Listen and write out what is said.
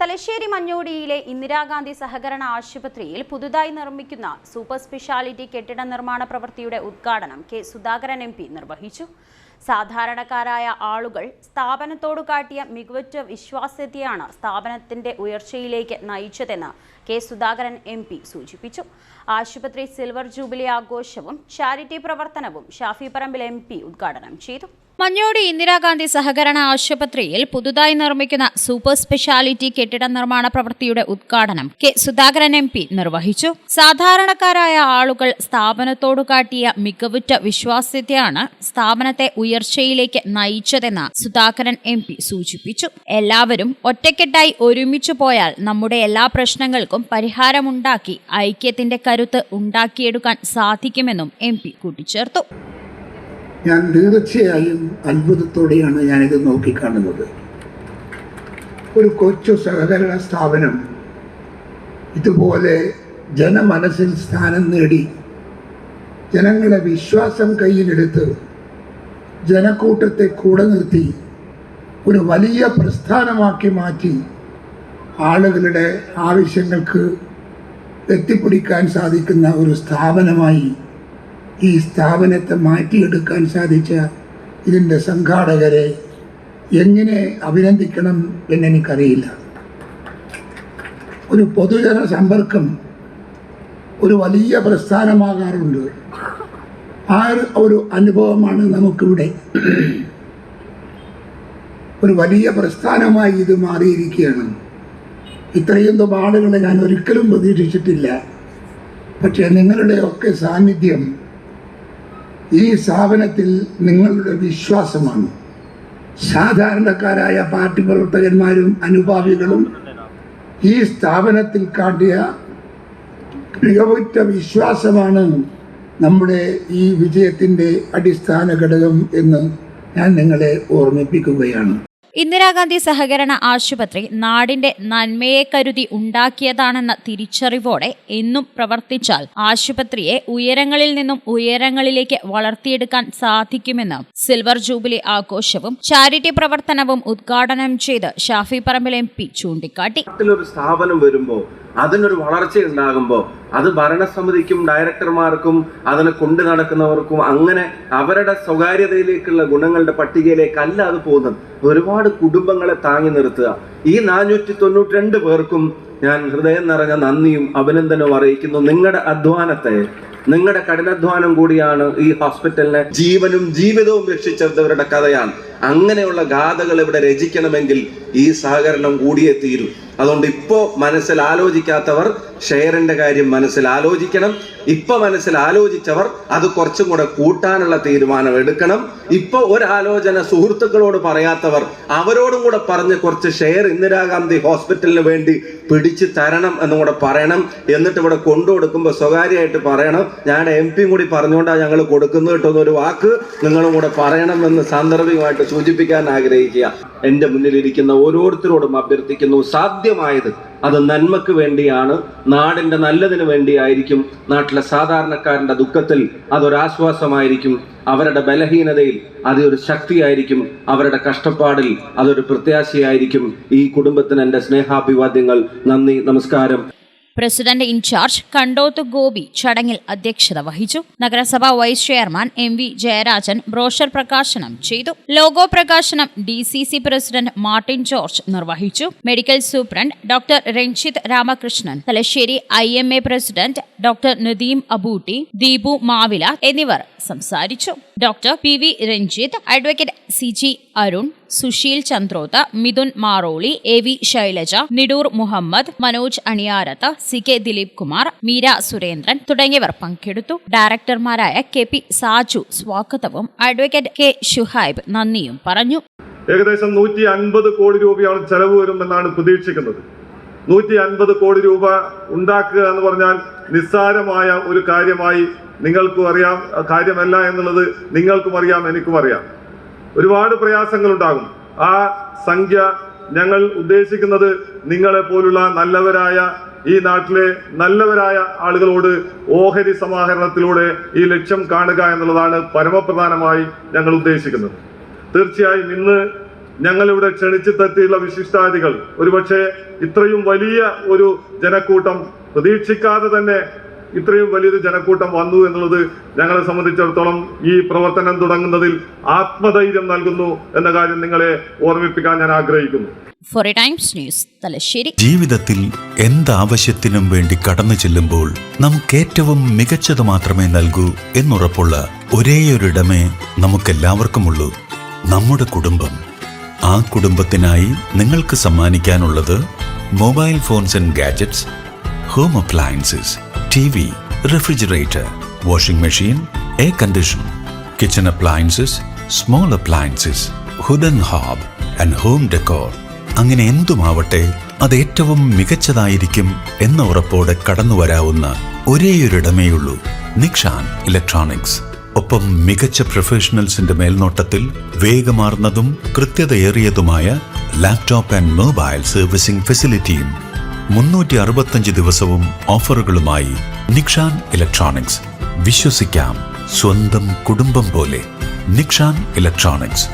തലശ്ശേരി മഞ്ഞോടിയിലെ ഇന്ദിരാഗാന്ധി സഹകരണ ആശുപത്രിയിൽ പുതുതായി നിർമ്മിക്കുന്ന സൂപ്പർ സ്പെഷ്യാലിറ്റി കെട്ടിട നിർമ്മാണ പ്രവൃത്തിയുടെ ഉദ്ഘാടനം കെ സുധാകരൻ എം നിർവഹിച്ചു. സാധാരണക്കാരായ ആളുകൾ സ്ഥാപനത്തോടു കാട്ടിയ മികവുറ്റ വിശ്വാസ്യതയാണ് സ്ഥാപനത്തിന്റെ ഉയർച്ചയിലേക്ക് നയിച്ചതെന്ന് കെ സുധാകരൻ എം സൂചിപ്പിച്ചു. ആശുപത്രി സിൽവർ ജൂബിലി ആഘോഷവും ചാരിറ്റി പ്രവർത്തനവും ഷാഫി പറമ്പിൽ എം ഉദ്ഘാടനം ചെയ്തു. മഞ്ഞോടി ഇന്ദിരാഗാന്ധി സഹകരണ ആശുപത്രിയിൽ പുതുതായി നിർമ്മിക്കുന്ന സൂപ്പർ സ്പെഷ്യാലിറ്റി കെട്ടിട നിർമ്മാണ പ്രവൃത്തിയുടെ ഉദ്ഘാടനം കെ സുധാകരൻ എം പി നിർവഹിച്ചു. സാധാരണക്കാരായ ആളുകൾ സ്ഥാപനത്തോടു കാട്ടിയ മികവുറ്റ വിശ്വാസ്യതയാണ് സ്ഥാപനത്തെ ഉയർച്ചയിലേക്ക് നയിച്ചതെന്ന് സുധാകരൻ എം പി സൂചിപ്പിച്ചു. എല്ലാവരും ഒറ്റക്കെട്ടായി ഒരുമിച്ചു പോയാൽ നമ്മുടെ എല്ലാ പ്രശ്നങ്ങൾക്കും പരിഹാരമുണ്ടാക്കി ഐക്യത്തിന്റെ കരുത്ത് ഉണ്ടാക്കിയെടുക്കാൻ സാധിക്കുമെന്നും എം പി കൂട്ടിച്ചേർത്തു. ഞാൻ തീർച്ചയായും അത്ഭുതത്തോടെയാണ് ഞാനിത് നോക്കിക്കാണുന്നത്. ഒരു കൊച്ചു സഹകരണ സ്ഥാപനം ഇതുപോലെ ജനമനസ്സിൽ സ്ഥാനം നേടി ജനങ്ങളെ വിശ്വാസം കയ്യിലെടുത്ത് ജനക്കൂട്ടത്തെ കൂടെ നിർത്തി ഒരു വലിയ പ്രസ്ഥാനമാക്കി മാറ്റി ആളുകളുടെ ആവശ്യങ്ങൾക്ക് എത്തിപ്പിടിക്കാൻ സാധിക്കുന്ന ഒരു സ്ഥാപനമായി ഈ സ്ഥാപനത്തെ മാറ്റിയെടുക്കാൻ സാധിച്ച ഇതിന്റെ സംഘാടകരെ എങ്ങനെ അഭിനന്ദിക്കണം എന്നെനിക്കറിയില്ല. ഒരു പൊതുജന സമ്പർക്കം ഒരു വലിയ പ്രസ്ഥാനമാകാറുണ്ട്. ആ ഒരു അനുഭവമാണ് നമുക്കിവിടെ. ഒരു വലിയ പ്രസ്ഥാനമായി ഇത് മാറിയിരിക്കുകയാണ്. ഇത്രയൊന്നും ആളുകളെ ഞാൻ ഒരിക്കലും പ്രതീക്ഷിച്ചിട്ടില്ല. പക്ഷേ നിങ്ങളുടെയൊക്കെ സാന്നിധ്യം ഈ സ്ഥാപനത്തിൽ നിങ്ങളുടെ വിശ്വാസമാണ്. സാധാരണക്കാരായ പാർട്ടി പ്രവർത്തകന്മാരും അനുഭാവികളും ഈ സ്ഥാപനത്തിൽ കാട്ടിയ മികവുറ്റ വിശ്വാസമാണ് നമ്മുടെ ഈ വിജയത്തിന്റെ അടിസ്ഥാന ഘടകം എന്ന് ഞാൻ നിങ്ങളെ ഓർമ്മിപ്പിക്കുകയാണ്. ഇന്ദിരാഗാന്ധി സഹകരണ ആശുപത്രി നാടിന്റെ നന്മയെ കരുതി ഉണ്ടാക്കിയതാണെന്ന തിരിച്ചറിവോടെ എന്നും പ്രവർത്തിച്ചാൽ ആശുപത്രിയെ ഉയരങ്ങളിൽ നിന്നും ഉയരങ്ങളിലേക്ക് വളർത്തിയെടുക്കാൻ സാധിക്കുമെന്ന് സിൽവർ ജൂബിലി ആഘോഷവും ചാരിറ്റി പ്രവർത്തനവും ഉദ്ഘാടനം ചെയ്ത് ഷാഫി പറമ്പിൽ എം പി ചൂണ്ടിക്കാട്ടി. സ്ഥാപനം വരുമ്പോൾ അതിനൊരു വളർച്ച ഉണ്ടാകുമ്പോൾ അത് ഭരണസമിതിക്കും ഡയറക്ടർമാർക്കും അതിനെ കൊണ്ടു നടക്കുന്നവർക്കും അങ്ങനെ അവരുടെ സ്വകാര്യതയിലേക്കുള്ള ഗുണങ്ങളുടെ പട്ടികയിലേക്കല്ല അത് പോകുന്നത്. ഒരുപാട് കുടുംബങ്ങളെ താങ്ങി നിർത്തുക. ഈ നാനൂറ്റി തൊണ്ണൂറ്റി രണ്ട് പേർക്കും ഞാൻ ഹൃദയം നിറഞ്ഞ നന്ദിയും അഭിനന്ദനവും അറിയിക്കുന്നു. നിങ്ങളുടെ അധ്വാനത്തെ നിങ്ങളുടെ കഠിനാധ്വാനം കൂടിയാണ് ഈ ഹോസ്പിറ്റലിനെ ജീവനും ജീവിതവും രക്ഷിച്ചവരുടെ കഥയാണ്. അങ്ങനെയുള്ള ഗാഥകൾ ഇവിടെ രചിക്കണമെങ്കിൽ ഈ സഹകരണം കൂടിയേ തീരൂ. അതുകൊണ്ട് ഇപ്പോ മനസ്സിൽ ആലോചിക്കാത്തവർ ഷെയറിന്റെ കാര്യം മനസ്സിൽ ആലോചിക്കണം ഇപ്പൊ മനസ്സിൽ ആലോചിച്ചവർ അത് കുറച്ചും കൂടെ കൂട്ടാനുള്ള തീരുമാനം എടുക്കണം. ഇപ്പൊ ഒരാലോചന സുഹൃത്തുക്കളോട് പറയാത്തവർ അവരോടും കൂടെ പറഞ്ഞ് കുറച്ച് ഷെയർ ഇന്ദിരാഗാന്ധി ഹോസ്പിറ്റലിന് വേണ്ടി പിടിച്ചു തരണം എന്നും കൂടെ പറയണം. എന്നിട്ട് ഇവിടെ കൊണ്ടു കൊടുക്കുമ്പോൾ സ്വകാര്യമായിട്ട് പറയണം. ഞാൻ എം പിയും കൂടി പറഞ്ഞുകൊണ്ടാണ് ഞങ്ങൾ കൊടുക്കുന്നത് കേട്ടോ വാക്ക് നിങ്ങളും കൂടെ പറയണം എന്ന് സാന്ദർഭികമായിട്ട് സൂചിപ്പിക്കാൻ ആഗ്രഹിക്കുക. എന്റെ മുന്നിലിരിക്കുന്ന ഓരോരുത്തരോടും അഭ്യർത്ഥിക്കുന്നു സാധ്യമായത് അത് നന്മക്ക് വേണ്ടിയാണ് നാടിന്റെ നല്ലതിന് വേണ്ടിയായിരിക്കും നാട്ടിലെ സാധാരണക്കാരന്റെ ദുഃഖത്തിൽ അതൊരാശ്വാസമായിരിക്കും അവരുടെ ബലഹീനതയിൽ അതൊരു ശക്തിയായിരിക്കും അവരുടെ കഷ്ടപ്പാടിൽ അതൊരു പ്രത്യാശയായിരിക്കും. ഈ കുടുംബത്തിന് എന്റെ സ്നേഹാഭിവാദ്യങ്ങൾ നന്ദി നമസ്കാരം. പ്രസിഡന്റ് ഇൻചാർജ് കണ്ടോത്ത് ഗോപി ചടങ്ങിൽ അധ്യക്ഷത വഹിച്ചു. നഗരസഭാ vice chairman M V Jayarajan brochure പ്രകാശനം ചെയ്തു. ലോഗോ പ്രകാശനം D C C president Martin George നിർവഹിച്ചു. Medical superintendent doctor Ranjith Ramakrishnan Thalassery I M A president doctor Nadeem Abootty Deepu Mavila എന്നിവർ സംസാരിച്ചു. Doctor P V Ranjith advocate C G Arun Susheel Chandroth Mithun Maroli A V Shailaja Nidoor Muhammad Manoj Aniyarath C K Dileep Kumar Meera Surendran തുടങ്ങിയവർ പങ്കെടുത്തു. ഡയറക്ടർമാരായ K P Saju സ്വാഗതവും. Advocate K Shuhaib നന്ദിയും പറഞ്ഞു. ഏകദേശം നൂറ്റി അൻപത് കോടി രൂപയാണ് ചെലവ് വരുമെന്നാണ് പ്രതീക്ഷിക്കുന്നത്. നൂറ്റി അൻപത് കോടി രൂപ ഉണ്ടാക്കുക എന്ന് പറഞ്ഞാൽ നിസ്സാരമായ ഒരു കാര്യമായി നിങ്ങൾക്കും അറിയാം. കാര്യമല്ല എന്നുള്ളത് നിങ്ങൾക്കും അറിയാം എനിക്കും അറിയാം. ഒരുപാട് പ്രയാസങ്ങൾ ഉണ്ടാകും ആ സംഖ്യ ഞങ്ങൾ ഉദ്ദേശിക്കുന്നത് നിങ്ങളെ പോലുള്ള നല്ലവരായ ഈ നാട്ടിലെ നല്ലവരായ ആളുകളോട് ഓഹരി സമാഹരണത്തിലൂടെ ഈ ലക്ഷ്യം കാണുക എന്നുള്ളതാണ് പരമപ്രധാനമായി ഞങ്ങൾ ഉദ്ദേശിക്കുന്നത്. തീർച്ചയായും ഇന്ന് ഞങ്ങളിവിടെ ക്ഷണിച്ചെത്തിയുള്ള വിശിഷ്ടാതികൾ ഒരുപക്ഷെ ഇത്രയും വലിയ ഒരു ജനക്കൂട്ടം പ്രതീക്ഷിക്കാതെ തന്നെ ഇത്രയും വലിയൊരു ജനക്കൂട്ടം വന്നു എന്നുള്ളത് ഞങ്ങളെ സംബന്ധിച്ചിടത്തോളം ഈ പ്രവർത്തനം തുടങ്ങുന്നതിൽ ആത്മധൈര്യം നൽകുന്നു എന്ന കാര്യം നിങ്ങളെ ഓർമ്മിപ്പിക്കാൻ ഞാൻ ആഗ്രഹിക്കുന്നു. Four Times News Thalassery. ജീവിതത്തിൽ എന്താവശ്യത്തിനും വേണ്ടി കടന്നു ചെല്ലുമ്പോൾ നമുക്ക് ഏറ്റവും മികച്ചത് മാത്രമേ നൽകൂ എന്നുറപ്പുള്ള ഒരേയൊരിടമേ നമുക്കെല്ലാവർക്കുമുള്ളൂ. നമ്മുടെ കുടുംബം. ആ കുടുംബത്തിനായി നിങ്ങൾക്ക് സമ്മാനിക്കാനുള്ളത് mobile phones and gadgets home appliances. T V refrigerator washing machine air condition kitchen appliances small appliances hood and hob and home decor അങ്ങനെ എന്തുമാവട്ടെ അത് ഏറ്റവും മികച്ചതായിരിക്കും എന്ന ഉറപ്പോടെ കടന്നു വരാവുന്ന ഒരേയൊരിടമേയുള്ളൂ നിക്ഷാൻ ഇലക്ട്രോണിക്സ്. ഒപ്പം മികച്ച പ്രൊഫഷണൽസിന്റെ മേൽനോട്ടത്തിൽ വേഗമാർന്നതും കൃത്യതയേറിയതുമായ ലാപ്ടോപ്പ് ആൻഡ് മൊബൈൽ സർവീസിംഗ് ഫെസിലിറ്റിയും മുന്നൂറ്റി അറുപത്തഞ്ച് ദിവസവും ഓഫറുകളുമായി നിക്ഷാൻ ഇലക്ട്രോണിക്സ്. വിശ്വസിക്കാം സ്വന്തം കുടുംബം പോലെ നിക്ഷാൻ ഇലക്ട്രോണിക്സ്.